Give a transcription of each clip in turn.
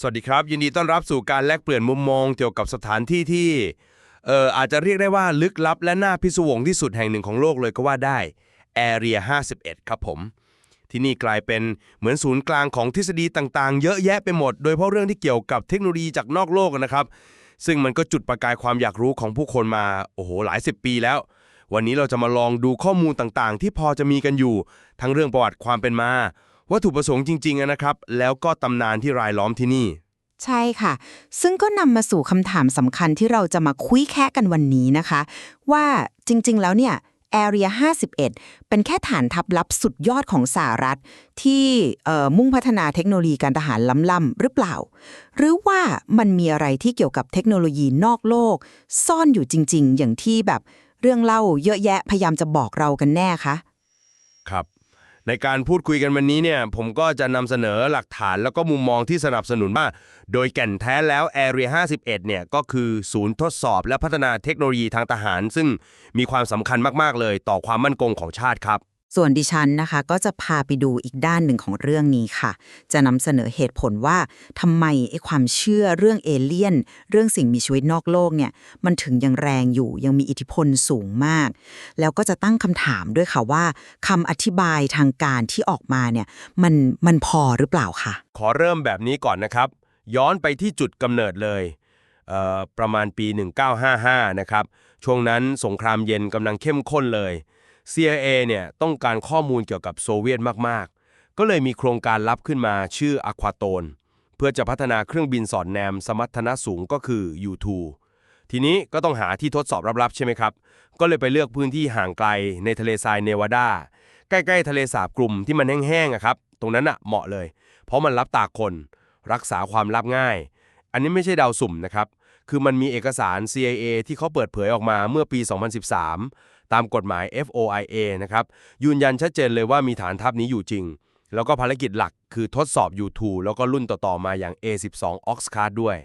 สวัสดีครับ ยินดีต้อนรับสู่การแลกเปลี่ยนมุมมองเกี่ยวกับสถานที่ที่เอ่ออาจจะเรียกได้ว่าลึกลับและน่าพิศวงที่สุดแห่งหนึ่งของโลกเลยก็ว่าได้ Area 51 ครับผม ที่นี่กลายเป็นเหมือนศูนย์กลางของทฤษฎีต่างๆ เยอะแยะไปหมด โดยเฉพาะเรื่องที่เกี่ยวกับเทคโนโลยีจากนอกโลกนะครับ ซึ่งมันก็จุดประกายความอยากรู้ของผู้คนมาโอ้โหหลายสิบปีแล้ว วันนี้เราจะมาลองดูข้อมูลต่างๆ ที่พอจะมีกันอยู่ ทั้งเรื่องประวัติความเป็นมา วัตถุประสงค์จริงๆอะนะครับ แล้วก็ตำนานที่รายล้อมที่นี่ ใช่ค่ะ ซึ่งก็นำมาสู่คำถามสำคัญที่เราจะมาคุยแค่กันวันนี้นะคะ ว่าจริงๆ แล้วเนี่ย Area 51 เป็นแค่ฐานทัพลับสุดยอดของสหรัฐ ที่เอ่อมุ่งพัฒนาเทคโนโลยีการทหารล้ำๆหรือเปล่า หรือว่ามันมีอะไรที่เกี่ยวกับเทคโนโลยีนอกโลก ซ่อนอยู่จริง ๆ อย่างที่แบบเรื่องเล่าเยอะแยะพยายามจะบอกเรากันแน่คะ ครับ ในการพูดคุยกันวันนี้เนี่ยผมก็จะนำเสนอหลักฐานแล้วก็มุมมองที่สนับสนุนว่า โดยแก่นแท้แล้ว Area 51 เนี่ยก็คือศูนย์ทดสอบและพัฒนาเทคโนโลยีทางทหาร ซึ่งมีความสำคัญมากๆเลยต่อความมั่นคงของชาติครับ ส่วนดิฉันนะคะ ก็จะพาไปดูอีกด้านหนึ่งของเรื่องนี้ค่ะ จะนำเสนอเหตุผลว่าทำไมไอ้ความเชื่อเรื่องเอเลี่ยน เรื่องสิ่งมีชีวิตนอกโลกเนี่ย มันถึงยังแรงอยู่ยังมีอิทธิพลสูงมาก แล้วก็จะตั้งคำถามด้วยค่ะว่าคำอธิบายทางการที่ออกมาเนี่ยมันมันพอหรือเปล่าค่ะ ขอเริ่มแบบนี้ก่อนนะครับ ย้อนไปที่จุดกำเนิดเลยเอ่อประมาณปี 1955 นะครับ ช่วงนั้นสงครามเย็นกำลังเข้มข้นเลย CIA เนี่ยต้องการข้อมูลเกี่ยวกับโซเวียตมากๆ ก็เลยมีโครงการลับขึ้นมาชื่ออควาโตนเพื่อจะพัฒนาเครื่องบินสอดแนมสมรรถนะสูงก็คือ U2 ทีนี้ก็ต้องหาที่ทดสอบลับๆใช่ไหมครับ ก็เลยไปเลือกพื้นที่ห่างไกลในทะเลทรายเนวาดา ใกล้ๆ ทะเลสาบกลุ่มที่มันแห้งๆอะครับ ตรงนั้นอะเหมาะเลย เพราะมันรับตาคน รักษาความลับง่าย อันนี้ไม่ใช่ดาวสุ่มนะครับ คือมันมีเอกสาร CIA ที่เขาเปิดเผยออกมาเมื่อปี 2013 ตามกฎหมาย FOIA นะครับยืนยันชัดเจนเลยว่ามีฐานทัพนี้อยู่จริง แล้วก็ภารกิจหลักคือทดสอบ U2 แล้วก็รุ่นต่อๆมาอย่าง A12 Oxcart ด้วย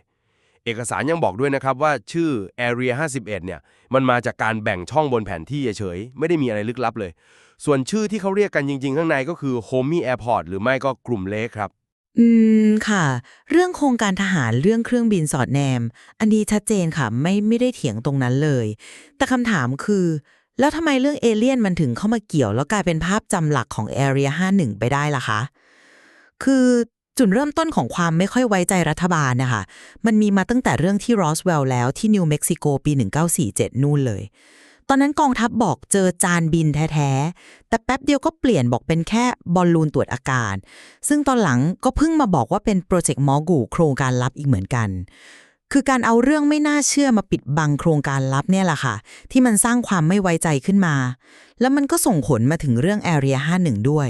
เอกสารยังบอกด้วยนะครับว่าชื่อ Area 51 เนี่ยมันมาจากการแบ่งช่องบนแผนที่เฉยๆไม่ได้มีอะไรลึกลับเลย ส่วนชื่อที่เขาเรียกกันจริง ๆ ข้างในก็คือ Homey Airport หรือไม่ก็กลุ่มเล็กครับอืม ค่ะ เรื่องโครงการทหารเรื่องเครื่องบินสอดแนม อันนี้ชัดเจนค่ะ ไม่ไม่ได้เถียงตรงนั้นเลย แต่คำถามคือ แล้วทำไมเรื่องเอเลี่ยนมันถึงเข้ามาเกี่ยว แล้วกลายเป็นภาพจำหลักของ Area 51 ไปได้ล่ะคะ คือจุดเริ่มต้นของความไม่ค่อยไว้ใจรัฐบาลนะคะ มันมีมาตั้งแต่เรื่องที่รอสเวลล์แล้วที่นิวเม็กซิโกปี 1947 นู่นเลย ตอนนั้นกองทัพบอกเจอจานบินแท้ๆ แต่แป๊บเดียวก็เปลี่ยนบอกเป็นแค่บอลลูนตรวจอากาศซึ่งตอนหลังก็เพิ่งมาบอกว่าเป็นโปรเจกต์มอกูโครงการลับอีกเหมือนกัน คือการเอาเรื่องไม่น่าเชื่อมาปิดบังโครงการลับเนี่ยแหละค่ะ ที่มันสร้างความไม่ไว้ใจขึ้นมา แล้วมันก็ส่งผลมาถึงเรื่อง Area 51 ด้วย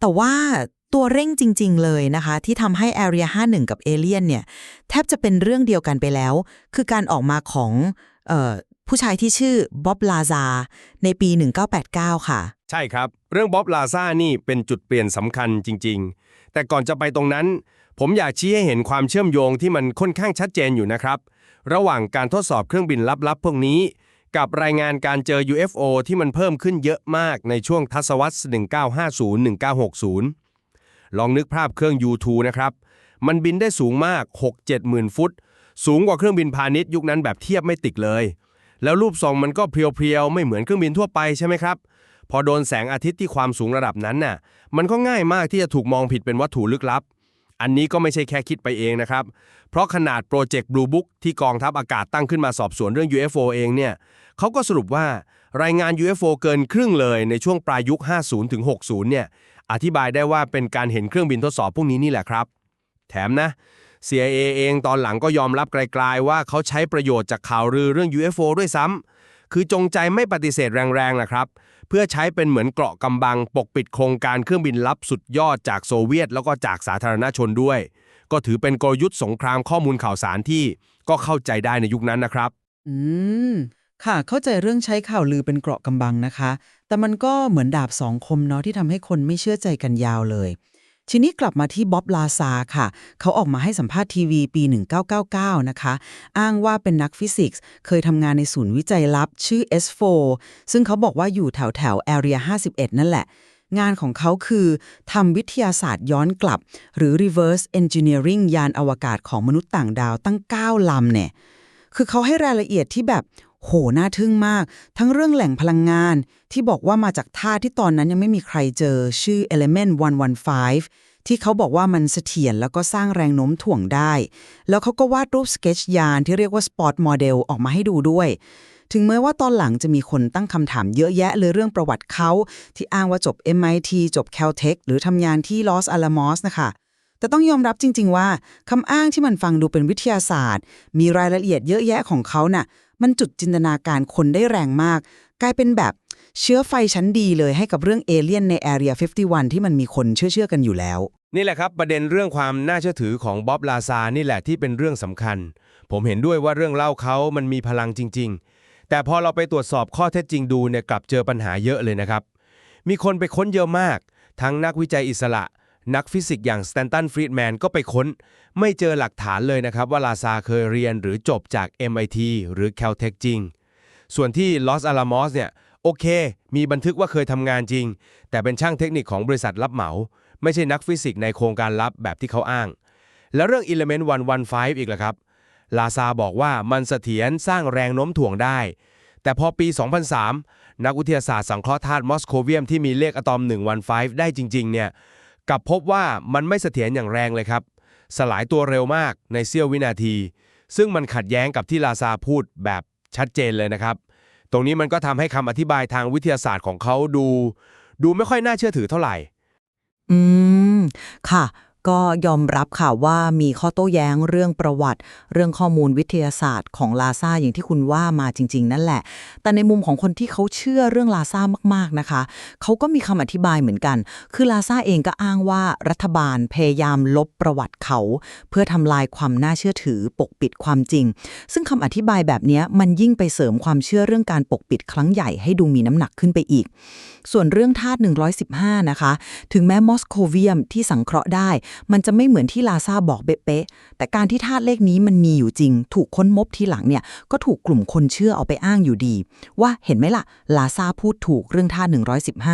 แต่ว่าตัวเร่งจริง ๆ เลยนะคะ ที่ทำให้ Area 51 กับเอเลียนเนี่ย แทบจะเป็นเรื่องเดียวกันไปแล้ว คือการออกมาของออผู้ชายที่ชื่อบ๊อบลาซาในปี 1989 ค่ะ ช่ครับ เรื่องบ๊อบลาซ่านี่เป็นจุดเปลี่ยนสำคัญจริง ๆ แต่ก่อนจะไปตรงนั้น ผมอยากชี้ให้เห็นความเชื่อมโยงที่มันค่อนข้างชัดเจนอยู่นะครับ ระหว่างการทดสอบเครื่องบินลับๆพวกนี้ กับรายงานการเจอ UFO ที่มันเพิ่มขึ้นเยอะมากในช่วงทศวรรษ 1950-1960 ลองนึกภาพเครื่อง U2 นะครับ มันบินได้สูงมาก 6-7หมื่นฟุต สูงกว่าเครื่องบินพาณิชย์ยุคนั้นแบบเทียบไม่ติดเลย แล้วรูปทรงมันก็เพรียวๆไม่เหมือนเครื่องบินทั่วไปใช่ไหมครับ อโดนแสงอาทิตย์ที่ความสูงระดับนั้นน่ะ มันก็ง่ายมากที่จะถูกมองผิดเป็นวัตถุลึกลับ อันนี้ก็ไม่ใช่แค่คิดไปเองนะครับ เพราะขนาดโปรเจกต์ Blue Book ที่กองทัพอากาศตั้งขึ้นมาสอบสวนเรื่อง UFO เองเนี่ยเขาก็สรุปว่ารายงาน UFO เกินครึ่งเลยในช่วงปลายยุค 50ถึง60 เนี่ย อธิบายได้ว่าเป็นการเห็นเครื่องบินทดสอบพวกนี้นี่แหละครับ แถมนะ CIA เองตอนหลังก็ยอมรับไกลๆว่าเขาใช้ประโยชน์จากข่าวลือเรื่อง UFO ด้วยซ้ำ คือจงใจไม่ปฏิเสธแรงๆนะครับ เพื่อใช้เป็นเหมือนเกราะกำบังปกปิดโครงการเครื่องบินลับสุดยอดจากโซเวียต แล้วก็จากสาธารณชนด้วย ก็ถือเป็นกลยุทธ์สงครามข้อมูลข่าวสารที่ก็เข้าใจได้ในยุคนั้นนะครับ อืม ค่ะ เข้าใจเรื่องใช้ข่าวลือเป็นเกราะกำบังนะคะ แต่มันก็เหมือนดาบสองคมเนาะที่ทำให้คนไม่เชื่อใจกันยาวเลย ทีนี้กลับมาที่บ๊อบลาซาค่ะ เขาออกมาให้สัมภาษณ์ทีวีปี 1999 นะคะ อ้างว่าเป็นนักฟิสิกส์ เคยทำงานในศูนย์วิจัยลับชื่อ S4 ซึ่งเขาบอกว่าอยู่แถวแถว Area 51 นั่นแหละ งานของเขาคือทำวิทยาศาสตร์ย้อนกลับ หรือ reverse engineering ยานอวกาศของมนุษย์ต่างดาวตั้ง 9 ลำเนี่ย คือเขาให้รายละเอียดที่แบบ โห น่าทึ่งมาก ทั้งเรื่องแหล่งพลังงาน ที่บอกว่ามาจากธาตุที่ตอนนั้นยังไม่มีใครเจอชื่อ element 115 ที่เขาบอกว่ามันเสถียรแล้วก็สร้างแรงโน้มถ่วงได้ แล้วเขาก็วาดรูปสเกจยานที่เรียกว่า spot model ออกมาให้ดูด้วย ถึงแม้ว่าตอนหลังจะมีคนตั้งคำถามเยอะแยะเลยเรื่องประวัติเขา ที่อ้างว่าจบ MIT จบ Caltech หรือทำงานที่ Los Alamos นะคะแต่ต้องยอมรับจริง ๆ ว่าคำอ้างที่มันฟังดูเป็นวิทยาศาสตร์ มีรายละเอียดเยอะแยะของเขาน่ะ มันจุดจินตนาการคนได้แรงมาก กลายเป็นแบบเชื้อไฟชั้นดีเลยให้กับเรื่องเอเลี่ยนใน Area 51 ที่มันมีคนเชื่อๆกันอยู่แล้ว นี่แหละครับประเด็นเรื่องความน่าเชื่อถือของบ๊อบลาซานี่แหละที่เป็นเรื่องสำคัญ ผมเห็นด้วยว่าเรื่องเล่าเขามันมีพลังจริง ๆ แต่พอเราไปตรวจสอบข้อเท็จจริงดูเนี่ยกลับเจอปัญหาเยอะเลยนะครับ มีคนไปค้นเยอะมาก ทั้งนักวิจัยอิสระ นักฟิสิกส์อย่างสแตนตันฟรีดแมนก็ไปค้น ไม่เจอหลักฐานเลยนะครับ ว่าลาซาเคยเรียนหรือจบจาก MIT หรือ Caltech จริง ส่วนที่ลอสอาลามอสเนี่ย โอเค มีบันทึกว่าเคยทำงานจริง แต่เป็นช่างเทคนิคของบริษัทรับเหมา ไม่ใช่นักฟิสิกส์ในโครงการลับแบบที่เขาอ้าง แล้วเรื่อง Element 115 อีกล่ะครับ ลาซาบอกว่ามันเสถียรสร้างแรงโน้มถ่วงได้ แต่พอปี 2003 นักวิทยาศาสตร์สังเคราะห์ธาตุมอสโคเวียมที่มีเลขอะตอม 115 ได้จริง ๆ เนี่ย กลับพบว่ามันไม่เสถียรอย่างแรงเลยครับ สลายตัวเร็วมากในเสี้ยววินาที ซึ่งมันขัดแย้งกับที่ลาซาพูดแบบชัดเจนเลยนะครับ ตรงนี้มันก็ทำให้คำอธิบายทางวิทยาศาสตร์ของเขาดู ดูไม่ค่อยน่าเชื่อถือเท่าไหร่ อืม ค่ะ ก็ยอมรับค่ะว่ามีข้อโต้แย้งเรื่องประวัติ เรื่องข้อมูลวิทยาศาสตร์ของลาซาอย่างที่คุณว่ามาจริง ๆ นั่นแหละ แต่ในมุมของคนที่เขาเชื่อเรื่องลาซามากๆนะคะ เขาก็มีคำอธิบายเหมือนกัน คือลาซาเองก็อ้างว่ารัฐบาลพยายามลบประวัติเขา เพื่อทำลายความน่าเชื่อถือปกปิดความจริง ซึ่งคำอธิบายแบบนี้มันยิ่งไปเสริมความเชื่อเรื่องการปกปิดครั้งใหญ่ให้ดูมีน้ำหนักขึ้นไปอีก ส่วนเรื่องธาตุ115 นะคะ ถึงแม้มอสโคเวียมที่สังเคราะห์ได้ มันจะไม่เหมือนที่ลาซาบอกเป๊ะๆแต่การที่ธาตุเลขนี้มันมีอยู่จริง ถูกค้นพบทีหลังเนี่ยก็ถูกกลุ่มคนเชื่อเอาไปอ้างอยู่ดี ว่าเห็นไหมล่ะลาซาพูดถูกเรื่องธาตุ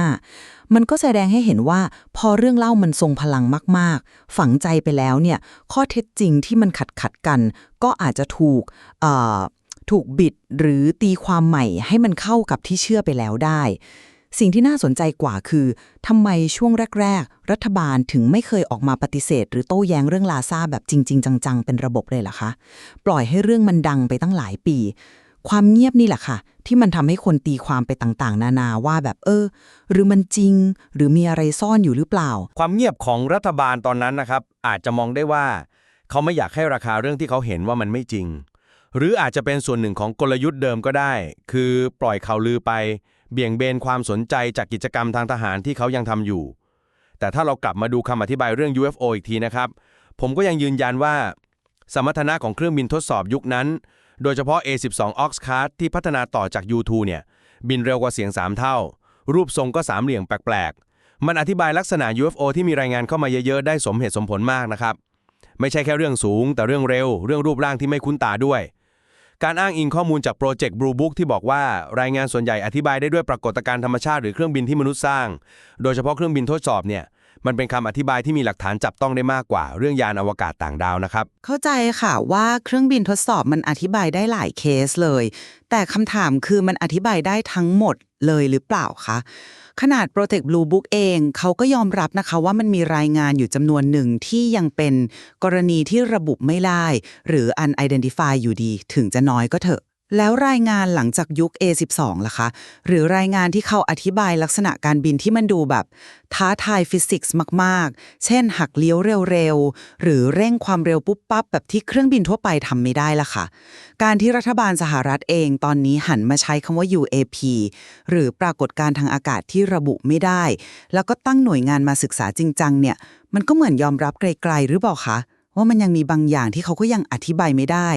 115 มันก็แสดงให้เห็นว่าพอเรื่องเล่ามันทรงพลังมาก ๆ ฝังใจไปแล้วเนี่ยข้อเท็จจริงที่มันขัดขัดกัน ก็อาจจะถูกถูกบิดหรือตีความใหม่ให้มันเข้ากับที่เชื่อไปแล้วได้ สิ่งที่น่าสนใจกว่าคือทำไมช่วงแรก ๆ รัฐบาลถึงไม่เคยออกมาปฏิเสธ หรือโต้แย้งเรื่องลาซาแบบจริง ๆ จัง ๆ เป็นระบบเลยล่ะคะ ปล่อยให้เรื่องมันดังไปตั้งหลายปี ความเงียบนี่แหละค่ะ ที่มันทำให้คนตีความไปต่างๆ นานาว่าแบบเออ หรือมันจริง หรือมีอะไรซ่อนอยู่หรือเปล่า ความเงียบของรัฐบาลตอนนั้นนะครับ อาจจะมองได้ว่า เขาไม่อยากให้ราคาเรื่องที่เขาเห็นว่ามันไม่จริง หรืออาจจะเป็นส่วนหนึ่งของกลยุทธ์เดิมก็ได้ คือปล่อยข่าวลือไป เบี่ยงเบนความสนใจจากกิจกรรมทางทหารที่เขายังทำอยู่ แต่ถ้าเรากลับมาดูคำอธิบายเรื่อง UFO อีกทีนะครับ ผมก็ยังยืนยันว่า สมรรถนะของเครื่องบินทดสอบยุคนั้น โดยเฉพาะ A12 Oxcart ที่พัฒนาต่อจาก U2 เนี่ยบินเร็วกว่าเสียง 3 เท่า รูปทรงก็สามเหลี่ยมแปลกๆ มันอธิบายลักษณะ UFO ที่มีรายงานเข้ามาเยอะๆ ได้สมเหตุสมผลมากนะครับ ไม่ใช่แค่เรื่องสูง แต่เรื่องเร็ว เรื่องรูปร่างที่ไม่คุ้นตาด้วย การอ้างอิงข้อมูลจากโปรเจกต์ Blue Book ที่บอกว่า รายงานส่วนใหญ่อธิบายได้ด้วยปรากฏการณ์ธรรมชาติหรือเครื่องบินที่มนุษย์สร้าง โดยเฉพาะเครื่องบินทดสอบเนี่ย มันเป็นคำอธิบายที่มีหลักฐานจับต้องได้มากกว่า เรื่องยานอวกาศต่างดาวนะครับ เข้าใจค่ะว่าเครื่องบินทดสอบมันอธิบายได้หลายเคสเลย แต่คำถามคือมันอธิบายได้ทั้งหมดเลยหรือเปล่าคะขนาด Protect Blue Book เองเขาก็ยอมรับนะคะว่ามันมีรายงานอยู่จำนวนหนึ่งที่ยังเป็นกรณีที่ระบุไม่ได้ หรือ unidentified อยู่ดี ถึงจะน้อยก็เถอะ แล้วรายงานหลังจากยุค A12 ล่ะคะ หรือรายงานที่เขาอธิบายลักษณะการบินที่มันดูแบบ ท้าทายฟิสิกส์มาก ๆ เช่น หักเลี้ยวเร็ว ๆ หรือเร่งความเร็วปุ๊บปั๊บ แบบที่เครื่องบินทั่วไปทำไม่ได้ล่ะค่ะ การที่รัฐบาลสหรัฐเองตอนนี้หันมาใช้คำว่า UAP หรือปรากฏการทางอากาศที่ระบุไม่ได้ แล้วก็ตั้งหน่วยงานมาศึกษาจริงจังเนี่ย มันก็เหมือนยอมรับไกลๆหรือเปล่าคะ ว่ามันยังมีบางอย่างที่เขาก็ยังอธิบายไม่ได้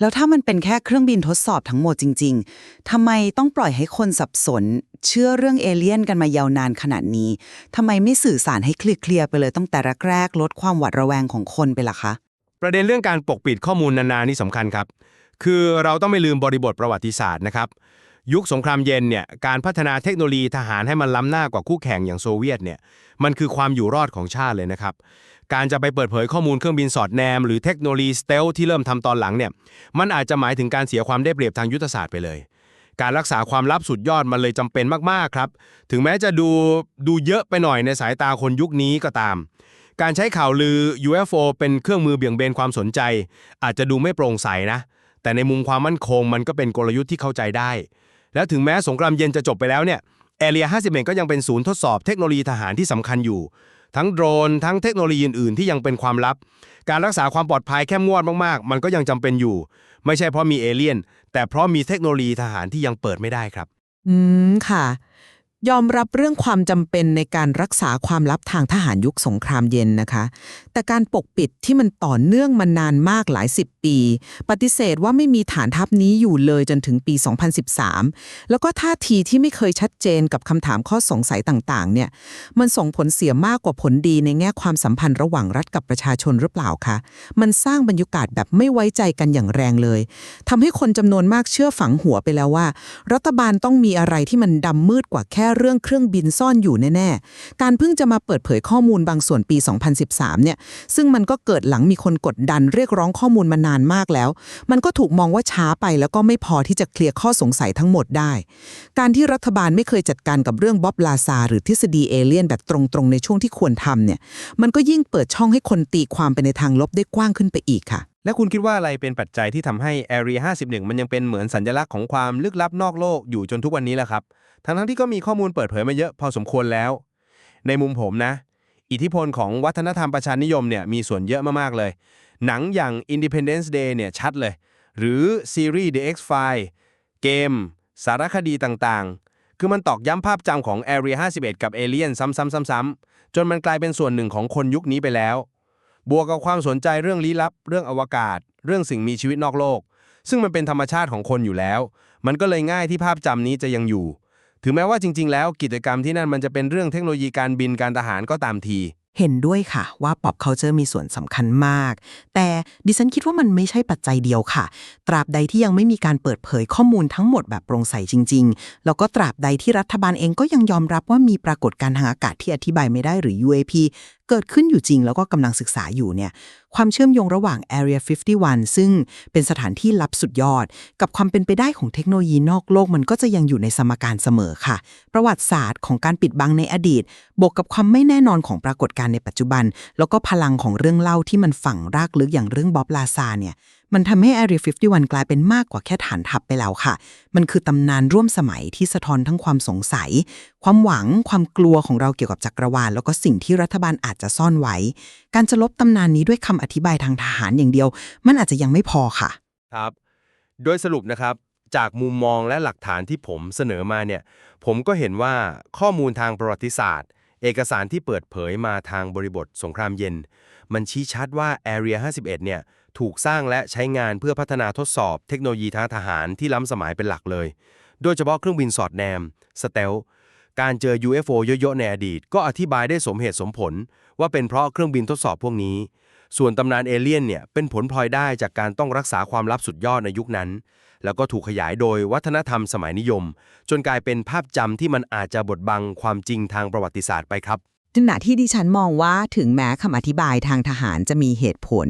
แล้วถ้ามันเป็นแค่เครื่องบินทดสอบทั้งหมดจริง ๆทำไมต้องปล่อยให้คนสับสน เชื่อเรื่องเอเลี่ยนกันมายาวนานขนาดนี้ทำไมไม่สื่อสารให้เคลียร์ไปเลยตั้งแต่แรกๆลดความหวาดระแวงของคนไปล่ะคะ ประเด็นเรื่องการปกปิดข้อมูลนานานี่สำคัญครับ คือเราต้องไม่ลืมบริบทประวัติศาสตร์นะครับ ยุคสงครามเย็นเนี่ยการพัฒนาเทคโนโลยีทหารให้มันล้ำหน้ากว่าคู่แข่งอย่างโซเวียตเนี่ยมันคือความอยู่รอดของชาติเลยนะครับ การจะไปเปิดเผยข้อมูลเครื่องบินสอดแนม หรือเทคโนโลยีสเตลที่เริ่มทำตอนหลังเนี่ยมันอาจจะหมายถึงการเสียความได้เปรียบทางยุทธศาสตร์ไปเลย การรักษาความลับสุดยอดมันเลยจำเป็นมากๆครับ ถึงแม้จะดูดูเยอะไปหน่อยในสายตาคนยุคนี้ก็ตาม การใช้ข่าวลือ UFO เป็นเครื่องมือเบี่ยงเบนความสนใจ อาจจะดูไม่โปร่งใสนะ แต่ในมุมความมั่นคงมันก็เป็นกลยุทธ์ที่เข้าใจได้ แล้วถึงแม้สงครามเย็นจะจบไปแล้วเนี่ยแอเรีย51ก็ยังเป็นศูนย์ทดสอบเทคโนโลยีทหารที่สำคัญอยู่ ทั้งโดรน ทั้งเทคโนโลยีอื่นๆที่ยังเป็นความลับ การรักษาความปลอดภัยแค่มงวดมากๆ มันก็ยังจำเป็นอยู่ ไม่ใช่เพราะมีเอเลี่ยน แต่เพราะมีเทคโนโลยีทหารที่ยังเปิดไม่ได้ครับ อืม ค่ะ ยอมรับเรื่องความจำเป็นในการรักษาความลับทางทหารยุคสงครามเย็นนะคะ แต่การปกปิดที่มันต่อเนื่องมานานมากหลายสิบปี ปฏิเสธว่าไม่มีฐานทัพนี้อยู่เลยจนถึงปี 2013 แล้วก็ท่าทีที่ไม่เคยชัดเจนกับคำถามข้อสงสัยต่างๆ เนี่ย มันส่งผลเสียมากกว่าผลดีในแง่ความสัมพันธ์ระหว่างรัฐกับประชาชนหรือเปล่าคะ มันสร้างบรรยากาศแบบไม่ไว้ใจกันอย่างแรงเลยทำให้คนจำนวนมากเชื่อฝังหัวไปแล้วว่า รัฐบาลต้องมีอะไรที่มันดำมืดกว่าแค่เรื่องเครื่องบินซ่อนอยู่แน่ๆ การเพิ่งจะมาเปิดเผยข้อมูลบางส่วนปี 2013 เนี่ย ซึ่งมันก็เกิดหลังมีคนกดดันเรียกร้องข้อมูลมานานมากแล้ว มันก็ถูกมองว่าช้าไปแล้วก็ไม่พอที่จะเคลียร์ข้อสงสัยทั้งหมดได้ การที่รัฐบาลไม่เคยจัดการกับเรื่องบ๊อบลาซาหรือทฤษฎีเอเลี่ยนแบบตรงๆ ในช่วงที่ควรทำเนี่ย มันก็ยิ่งเปิดช่องให้คนตีความไปในทางลบได้กว้างขึ้นไปอีกค่ะและคุณคิดว่าอะไรเป็นปัจจัยที่ทำให้ Area 51 มันยังเป็นเหมือนสัญลักษณ์ของความลึกลับนอกโลกอยู่จนทุกวันนี้แหละครับ ทั้งทั้งๆที่ก็มีข้อมูลเปิดเผยมาเยอะพอสมควรแล้ว ในมุมผมนะ อิทธิพลของวัฒนธรรมประชานิยมเนี่ยมีส่วนเยอะมากๆเลย หนังอย่าง Independence Day เนี่ยชัดเลย หรือซีรีส์ The X-File เกม สารคดีต่างๆ คือมันตอกย้ำภาพจำของ Area 51 กับเอเลียนซ้ำๆๆ ๆ จนมันกลายเป็นส่วนหนึ่งของคนยุคนี้ไปแล้วบวกกับความสนใจเรื่องลี้ลับ เรื่องอวกาศ เรื่องสิ่งมีชีวิตนอกโลก ซึ่งมันเป็นธรรมชาติของคนอยู่แล้ว มันก็เลยง่ายที่ภาพจำนี้จะยังอยู่ ถึงแม้ว่าจริง ๆ แล้วกิจกรรมที่นั่นมันจะเป็นเรื่องเทคโนโลยีการบินการทหารก็ตามที เห็นด้วยค่ะว่า pop culture มีส่วนสำคัญมาก แต่ดิฉันคิดว่ามันไม่ใช่ปัจจัยเดียวค่ะ ตราบใดที่ยังไม่มีการเปิดเผยข้อมูลทั้งหมดแบบโปร่งใสจริง ๆ แล้วก็ตราบใดที่รัฐบาลเองก็ยังยอมรับว่ามีปรากฏการณ์ทางอากาศที่อธิบายไม่ได้หรือ UAP เกิดขึ้นอยู่จริงแล้วก็กำลังศึกษาอยู่เนี่ยความเชื่อมโยงระหว่าง Area 51 ซึ่งเป็นสถานที่ลับสุดยอด กับความเป็นไปได้ของเทคโนโลยีนอกโลกมันก็จะยังอยู่ในสมการเสมอค่ะ ประวัติศาสตร์ของการปิดบังในอดีต บวกกับความไม่แน่นอนของปรากฏการณ์ในปัจจุบัน แล้วก็พลังของเรื่องเล่าที่มันฝังรากลึกอย่างเรื่องบ๊อบลาซาเนี่ยมันทำให้ Area 51 กลายเป็นมากกว่าแค่ฐานทัพไปแล้วค่ะ มันคือตำนานร่วมสมัยที่สะท้อนทั้งความสงสัย ความหวัง ความกลัวของเราเกี่ยวกับจักรวาล แล้วก็สิ่งที่รัฐบาลอาจจะซ่อนไว้ การจะลบตำนานนี้ด้วยคำอธิบายทางทหารอย่างเดียว มันอาจจะยังไม่พอค่ะ ครับ โดยสรุปนะครับ จากมุมมองและหลักฐานที่ผมเสนอมาเนี่ย ผมก็เห็นว่าข้อมูลทางประวัติศาสตร์ เอกสารที่เปิดเผยมาทางบริบทสงครามเย็น มันชี้ชัดว่า Area 51 เนี่ย ถูกสร้างและใช้งานเพื่อพัฒนาทดสอบเทคโนโลยีทางทหารที่ล้ำสมัยเป็นหลักเลย โดยเฉพาะเครื่องบินสอดแนมสเตลการเจอ UFO เยอะๆในอดีต ก็อธิบายได้สมเหตุสมผล ว่าเป็นเพราะเครื่องบินทดสอบพวกนี้ ส่วนตำนานเอเลี่ยนเนี่ยเป็นผลพลอยได้จากการต้องรักษาความลับสุดยอดในยุคนั้น แล้วก็ถูกขยายโดยวัฒนธรรมสมัยนิยม จนกลายเป็นภาพจำที่มันอาจจะบดบังความจริงทางประวัติศาสตร์ไปครับ ขณะที่ดิฉันมองว่าถึงแม้คำอธิบายทางทหารจะมีเหตุผล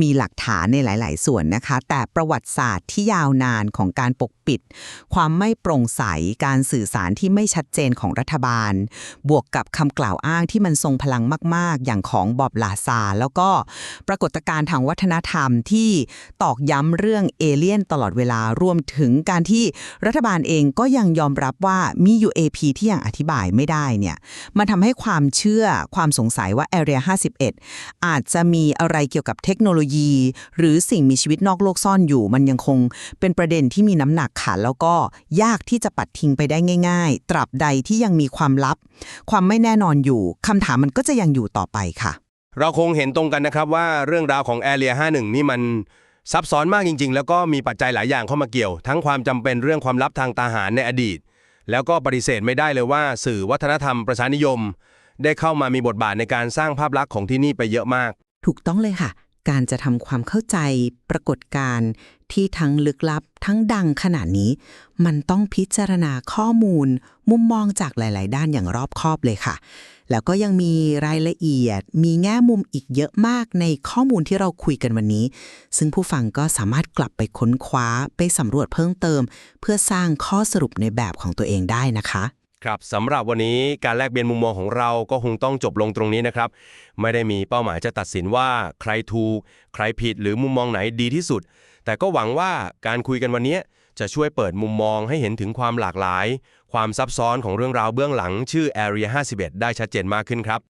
มีหลักฐานในหลาย ๆ ส่วนนะคะ แต่ประวัติศาสตร์ที่ยาวนานของการปกปิด ความไม่โปร่งใสการสื่อสารที่ไม่ชัดเจนของรัฐบาล บวกกับคำกล่าวอ้างที่มันทรงพลังมาก ๆ อย่างของบอบลาซา แล้วก็ปรากฏการณ์ทางวัฒนธรรมที่ตอกย้ำเรื่องเอเลี่ยนตลอดเวลารวมถึงการที่รัฐบาลเองก็ยังยอมรับว่ามี UAP ที่ยังอธิบายไม่ได้เนี่ยมันทำให้ความเชื่อความสงสัยว่า Area 51 อาจจะมีอะไรเกี่ยวกับเทคโนโลยี หรือสิ่งมีชีวิตนอกโลกซ่อนอยู่ มันยังคงเป็นประเด็นที่มีน้ำหนักค่ะแล้วก็ยากที่จะปัดทิ้งไปได้ง่าย ๆ ตราบใดที่ยังมีความลับ ความไม่แน่นอนอยู่คำถามมันก็จะยังอยู่ต่อไปค่ะ เราคงเห็นตรงกันนะครับว่าเรื่องราวของ Area 51 นี่มันซับซ้อนมากจริง ๆ แล้วก็มีปัจจัยหลายอย่างเข้ามาเกี่ยว ทั้งความจำเป็นเรื่องความลับทางทหารในอดีต แล้วก็ปฏิเสธไม่ได้เลยว่า สื่อวัฒนธรรมประชานิยม ได้เข้ามามีบทบาทในการสร้างภาพลักษณ์ของที่นี่ไปเยอะมาก ถูกต้องเลยค่ะ การจะทำความเข้าใจปรากฏการณ์ที่ทั้งลึกลับทั้งดังขนาดนี้ มันต้องพิจารณาข้อมูล มุมมองจากหลาย ๆ ด้านอย่างรอบคอบเลยค่ะ แล้วก็ยังมีรายละเอียด มีแง่มุมอีกเยอะมากในข้อมูลที่เราคุยกันวันนี้ ซึ่งผู้ฟังก็สามารถกลับไปค้นคว้าไปสำรวจเพิ่มเติม เพื่อสร้างข้อสรุปในแบบของตัวเองได้นะคะ ครับสำหรับวันนี้การแลกเปลี่ยนมุมมองของเราก็คงต้องจบลงตรงนี้นะครับ ไม่ได้มีเป้าหมายจะตัดสินว่าใครถูก ใครผิดหรือมุมมองไหนดีที่สุด แต่ก็หวังว่าการคุยกันวันนี้จะช่วยเปิดมุมมองให้เห็นถึงความหลากหลาย ความซับซ้อนของเรื่องราวเบื้องหลังชื่อ Area 51 ได้ชัดเจนมากขึ้นครับ